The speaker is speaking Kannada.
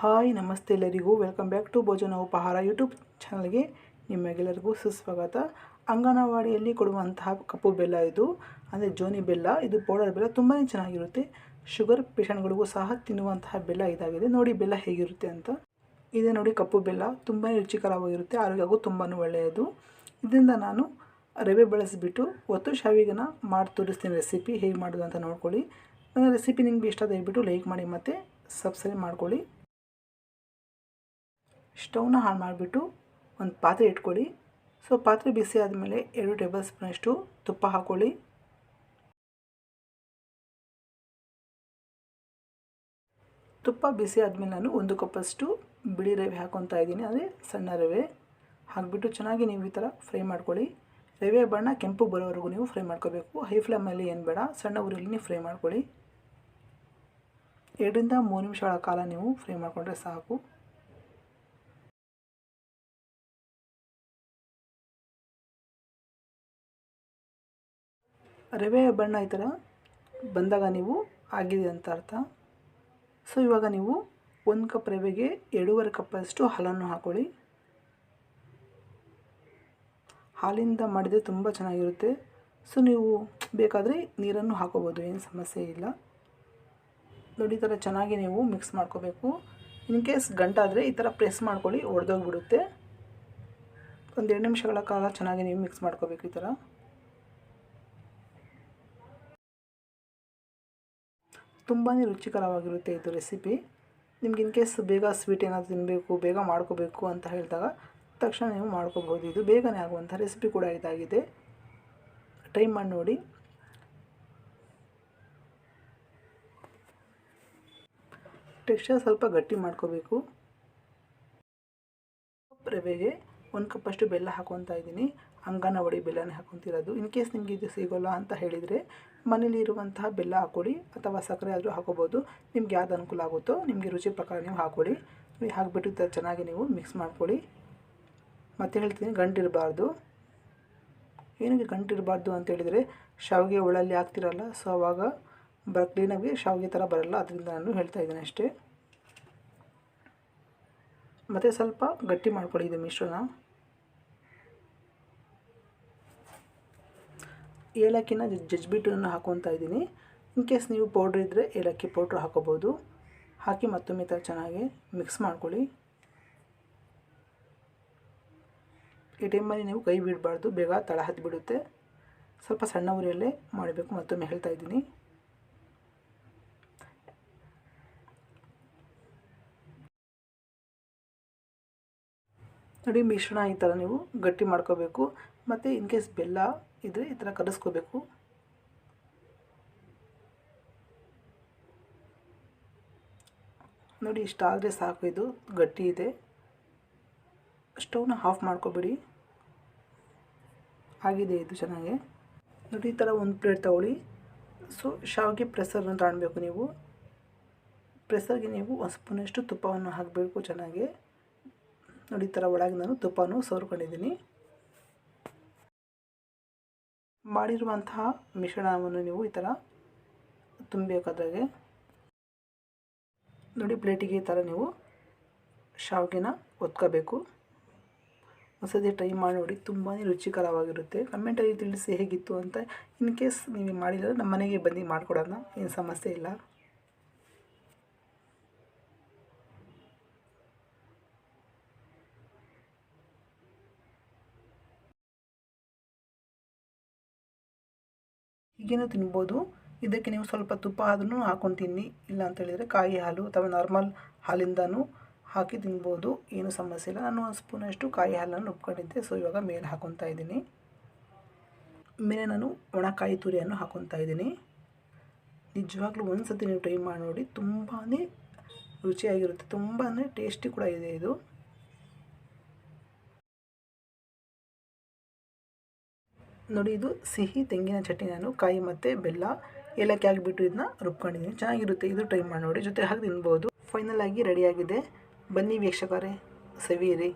ಹಾಯ್, ನಮಸ್ತೆ ಎಲ್ಲರಿಗೂ. ವೆಲ್ಕಮ್ ಬ್ಯಾಕ್ ಟು ಭೋಜನ ಉಪಹಾರ ಯೂಟ್ಯೂಬ್ ಚಾನಲ್ಗೆ ನಿಮಗೆಲ್ಲರಿಗೂ ಸುಸ್ವಾಗತ. ಅಂಗನವಾಡಿಯಲ್ಲಿ ಕೊಡುವಂತಹ ಕಪ್ಪು ಬೆಲ್ಲ ಇದು, ಅಂದರೆ ಜೋನಿ ಬೆಲ್ಲ. ಇದು ಪೌಡರ್ ಬೆಲ್ಲ ತುಂಬಾ ಚೆನ್ನಾಗಿರುತ್ತೆ. ಶುಗರ್ ಪೇಷಂಟ್ಗಳಿಗೂ ಸಹ ತಿನ್ನುವಂತಹ ಬೆಲ್ಲ ಇದಾಗಿದೆ. ನೋಡಿ ಬೆಲ್ಲ ಹೇಗಿರುತ್ತೆ ಅಂತ. ಇದೆ ನೋಡಿ ಕಪ್ಪು ಬೆಲ್ಲ. ತುಂಬಾ ರುಚಿಕರವಾಗಿರುತ್ತೆ. ಆರೋಗ್ಯಕ್ಕೂ ತುಂಬಾ ಒಳ್ಳೆಯದು. ಇದರಿಂದ ನಾನು ರವೆ ಬಳಸಿಬಿಟ್ಟು ಒತ್ತು ಶಾವಿಗೆನ ಮಾಡಿ ತೋರಿಸ್ತೀನಿ ರೆಸಿಪಿ ಹೇಗೆ ಮಾಡೋದು ಅಂತ ನೋಡ್ಕೊಳ್ಳಿ. ನನ್ನ ರೆಸಿಪಿ ನಿಮಗೆ ಇಷ್ಟ ದಯವಿಟ್ಟು ಲೈಕ್ ಮಾಡಿ ಮತ್ತು ಸಬ್ಸ್ಕ್ರೈಬ್ ಮಾಡ್ಕೊಳ್ಳಿ. ಸ್ಟವ್ನ ಆನ್ ಮಾಡಿಬಿಟ್ಟು ಒಂದು ಪಾತ್ರೆ ಇಟ್ಕೊಳ್ಳಿ. ಸೊ, ಪಾತ್ರೆ ಬಿಸಿ ಆದಮೇಲೆ ಎರಡು ಟೇಬಲ್ ಸ್ಪೂನಷ್ಟು ತುಪ್ಪ ಹಾಕ್ಕೊಳ್ಳಿ ತುಪ್ಪ ಬಿಸಿ ಆದಮೇಲೆ ನಾನು ಒಂದು ಕಪ್ಪಷ್ಟು ಬಿಳಿ ರವೆ ಹಾಕೊತಾ ಇದ್ದೀನಿ. ಅಂದರೆ ಸಣ್ಣ ರವೆ. ಹಾಕಿಬಿಟ್ಟು ಚೆನ್ನಾಗಿ ನೀವು ಈ ಥರ ಫ್ರೈ ಮಾಡ್ಕೊಳ್ಳಿ. ರವೆ ಬಣ್ಣ ಕೆಂಪು ಬರೋವರೆಗೂ ನೀವು ಫ್ರೈ ಮಾಡ್ಕೋಬೇಕು. ಹೈ ಫ್ಲೇಮಲ್ಲಿ ಏನು ಬೇಡ, ಸಣ್ಣ ಊರಲ್ಲಿ ನೀವು ಫ್ರೈ ಮಾಡ್ಕೊಳ್ಳಿ. ಎರಡರಿಂದ ಮೂರು ನಿಮಿಷಗಳ ಕಾಲ ನೀವು ಫ್ರೈ ಮಾಡಿಕೊಂಡ್ರೆ ಸಾಕು. ರವೆ ಬಣ್ಣ ಈ ಥರ ಬಂದಾಗ ನೀವು ಆಗಿದೆ ಅಂತ ಅರ್ಥ. ಸೊ ಇವಾಗ ನೀವು ಒಂದು ಕಪ್ ರವೆಗೆ ಎರಡೂವರೆ ಕಪ್ಪಷ್ಟು ಹಾಲನ್ನು ಹಾಕೊಳ್ಳಿ. ಹಾಲಿಂದ ಮಾಡಿದರೆ ತುಂಬ ಚೆನ್ನಾಗಿರುತ್ತೆ. ಸೊ ನೀವು ಬೇಕಾದರೆ ನೀರನ್ನು ಹಾಕೋಬೋದು, ಏನು ಸಮಸ್ಯೆ ಇಲ್ಲ. ನೋಡಿ, ಈ ಥರ ಚೆನ್ನಾಗಿ ನೀವು ಮಿಕ್ಸ್ ಮಾಡ್ಕೋಬೇಕು. ಇನ್ ಕೇಸ್ ಗಂಟಾದರೆ ಈ ಥರ ಪ್ರೆಸ್ ಮಾಡ್ಕೊಳ್ಳಿ, ಒಡೆದೋಗ್ಬಿಡುತ್ತೆ. ಒಂದು ಎರಡು ನಿಮಿಷಗಳ ಕಾಲ ಚೆನ್ನಾಗಿ ನೀವು ಮಿಕ್ಸ್ ಮಾಡ್ಕೋಬೇಕು ಈ ಥರ. ತುಂಬಾ ರುಚಿಕರವಾಗಿರುತ್ತೆ ಇದು ರೆಸಿಪಿ ನಿಮ್ಗೆ ಇನ್ ಕೇಸ್ ಬೇಗ ಸ್ವೀಟ್ ಏನಾದರೂ ತಿನ್ನಬೇಕು ಬೇಗ ಮಾಡ್ಕೋಬೇಕು ಅಂತ ಹೇಳಿದಾಗ ತಕ್ಷಣ ನೀವು ಮಾಡ್ಕೋಬೋದು ಇದು ಬೇಗನೆ ಆಗುವಂಥ ರೆಸಿಪಿ ಕೂಡ ಇದಾಗಿದೆ. ಟ್ರೈ ಮಾಡಿ ನೋಡಿ. ಟೆಕ್ಸ್ಚರ್ ಸ್ವಲ್ಪ ಗಟ್ಟಿ ಮಾಡ್ಕೋಬೇಕು. ರವೆಗೆ ಒಂದು ಕಪ್ಪಷ್ಟು ಬೆಲ್ಲ ಹಾಕೊತಾ ಇದ್ದೀನಿ. ಅಂಗನವಾಡಿ ಬೆಲ್ಲನೇ ಹಾಕೊತಿರೋದು. ಇನ್ ಕೇಸ್ ನಿಮಗೆ ಇದು ಸಿಗೋಲ್ಲ ಅಂತ ಹೇಳಿದರೆ ಮನೇಲಿ ಇರುವಂತಹ ಬೆಲ್ಲ ಹಾಕ್ಕೊಳ್ಳಿ ಅಥವಾ ಸಕ್ಕರೆ ಆದರೂ ಹಾಕೋಬೋದು. ನಿಮ್ಗೆ ಯಾವ್ದು ಅನುಕೂಲ ಆಗುತ್ತೋ ನಿಮಗೆ ರುಚಿ ಪ್ರಕಾರ ನೀವು ಹಾಕ್ಕೊಳ್ಳಿ ಹಾಕಿಬಿಟ್ಟು ಚೆನ್ನಾಗಿ ನೀವು ಮಿಕ್ಸ್ ಮಾಡ್ಕೊಳ್ಳಿ. ಮತ್ತೆ ಹೇಳ್ತೀನಿ, ಗಂಟಿರಬಾರ್ದು. ಏನಕ್ಕೆ ಗಂಟಿರಬಾರ್ದು ಅಂತ ಹೇಳಿದರೆ ಶಾವಿಗೆ ಒಳಲ್ಲಿ ಹಾಕ್ತಿರಲ್ಲ ಸೊ ಅವಾಗ ಬ ಕ್ಲೀನಾಗಿ ಶಾವಿಗೆ ಥರ ಬರಲ್ಲ, ಅದರಿಂದ ನಾನು ಹೇಳ್ತಾ ಇದ್ದೀನಿ ಅಷ್ಟೇ. ಮತ್ತು ಸ್ವಲ್ಪ ಗಟ್ಟಿ ಮಾಡ್ಕೊಳ್ಳಿ ಇದು ಮಿಶ್ರಣ. ಏಲಕ್ಕಿನ ಜಜ್ಬಿಟನ್ನು ಹಾಕೊತಾ ಇದ್ದೀನಿ. ಇನ್ ಕೇಸ್ ನೀವು ಪೌಡ್ರ್ ಇದ್ದರೆ ಏಲಕ್ಕಿ ಪೌಡ್ರ್ ಹಾಕೋಬೋದು. ಹಾಕಿ ಮತ್ತೊಮ್ಮೆ ಥರ ಚೆನ್ನಾಗಿ ಮಿಕ್ಸ್ ಮಾಡ್ಕೊಳ್ಳಿ. ಈ ಟೈಮಲ್ಲಿ ನೀವು ಕೈ ಬಿಡಬಾರ್ದು. ಬೇಗ ತಳ ಹತ್ತಿ ಬಿಡುತ್ತೆ ಸ್ವಲ್ಪ ಸಣ್ಣ ಉರಿಯಲ್ಲೇ ಮಾಡಬೇಕು. ಮತ್ತೊಮ್ಮೆ ಹೇಳ್ತಾ ಇದ್ದೀನಿ. ನೋಡಿ, ಮಿಶ್ರಣ ಈ ಥರ ನೀವು ಗಟ್ಟಿ ಮಾಡ್ಕೋಬೇಕು. ಮತ್ತು ಇನ್ ಕೇಸ್ ಬೆಲ್ಲ ಇದ್ದರೆ ಈ ಥರ ಕಲಿಸ್ಕೋಬೇಕು. ನೋಡಿ ಇಷ್ಟಾದರೆ ಸಾಕು, ಇದು ಗಟ್ಟಿ ಇದೆ. ಸ್ಟವ್ನ ಆಫ್ ಮಾಡ್ಕೊಬೇಡಿ. ಆಗಿದೆ ಇದು ಚೆನ್ನಾಗೆ. ನೋಡಿ, ಈ ಥರ ಒಂದು ಪ್ಲೇಟ್ ತಗೊಳ್ಳಿ. ಸೊ, ಶಾವಿಗೆ ಪ್ರೆಸರ್ನ ತಗೊಳ್ಬೇಕು ನೀವು. ಪ್ರೆಸರ್ಗೆ ನೀವು ಒಂದು ಸ್ಪೂನಷ್ಟು ತುಪ್ಪವನ್ನು ಹಾಕಬೇಕು ಚೆನ್ನಾಗಿ. ನೋಡಿ, ಈ ಥರ ಒಳಗೆ ನಾನು ತುಪ್ಪನೂ ಸೋರ್ಕೊಂಡಿದ್ದೀನಿ ಮಾಡಿರುವಂತಹ ಮಿಶ್ರಣವನ್ನು ನೀವು ಈ ಥರ ತುಂಬಬೇಕಾದಾಗೆ ನೋಡಿ, ಪ್ಲೇಟಿಗೆ ಈ ಥರ ನೀವು ಶಾವಿಗೆನ ಒತ್ಕೋಬೇಕು. ಒಂದ್ಸತಿ ಟ್ರೈ ಮಾಡಿ ನೋಡಿ ತುಂಬಾ ರುಚಿಕರವಾಗಿರುತ್ತೆ. ಕಮೆಂಟಲ್ಲಿ ತಿಳಿಸಿ ಹೇಗಿತ್ತು ಅಂತ, ಇನ್ ಕೇಸ್ ನೀವು ಮಾಡಿದರೆ ನಮ್ಮ ಮನೆಗೆ ಬಂದು ಮಾಡಿಕೊಡೋಣ, ಏನು ಸಮಸ್ಯೆ ಇಲ್ಲ. ಹೀಗೇನೂ ತಿನ್ಬೋದು. ಇದಕ್ಕೆ ನೀವು ಸ್ವಲ್ಪ ತುಪ್ಪ ಆದ್ರೂ ಹಾಕೊಂಡು ತಿನ್ನಿ. ಇಲ್ಲ ಅಂತ ಹೇಳಿದರೆ ಕಾಯಿ ಹಾಲು ಅಥವಾ ನಾರ್ಮಲ್ ಹಾಲಿಂದನೂ ಹಾಕಿ ತಿನ್ಬೋದು. ಏನೂ ಸಮಸ್ಯೆ ಇಲ್ಲ. ನಾನು ಒಂದು ಸ್ಪೂನಷ್ಟು ಕಾಯಿ ಹಾಲನ್ನು ಉಪ್ಕೊಂಡಿದ್ದೆ ಸೊ ಇವಾಗ ಮೇಲೆ ಹಾಕೊತಾ ಇದ್ದೀನಿ. ಮೇಲೆ ನಾನು ಒಣಕಾಯಿ ತುರಿಯನ್ನು ಹಾಕೊತಾ ಇದ್ದೀನಿ. ನಿಜವಾಗ್ಲೂ ಒಂದು ಸತಿ ನೀವು ಟ್ರೈ ಮಾಡಿ ನೋಡಿ ತುಂಬಾ ರುಚಿಯಾಗಿರುತ್ತೆ. ತುಂಬಾ ಟೇಸ್ಟಿ ಕೂಡ ಇದೆ ಇದು. ನೋಡಿ, ಇದು ಸಿಹಿ ತೆಂಗಿನ ಚಟ್ನಿ. ನಾನು ಕಾಯಿ ಮತ್ತು ಬೆಲ್ಲ, ಏಲಕ್ಕಿ ಹಾಕಿಬಿಟ್ಟು ಇದನ್ನ ರುಬ್ಕೊಂಡಿದ್ದೀನಿ. ಚೆನ್ನಾಗಿರುತ್ತೆ. ಇದು ಟ್ರೈ ಮಾಡಿ ನೋಡಿ. ಜೊತೆ ಹಾಕಿ ತಿನ್ಬೋದು. ಫೈನಲ್ ಆಗಿ ರೆಡಿಯಾಗಿದೆ ಬನ್ನಿ ವೀಕ್ಷಕರೇ, ಸವಿಯಿರಿ.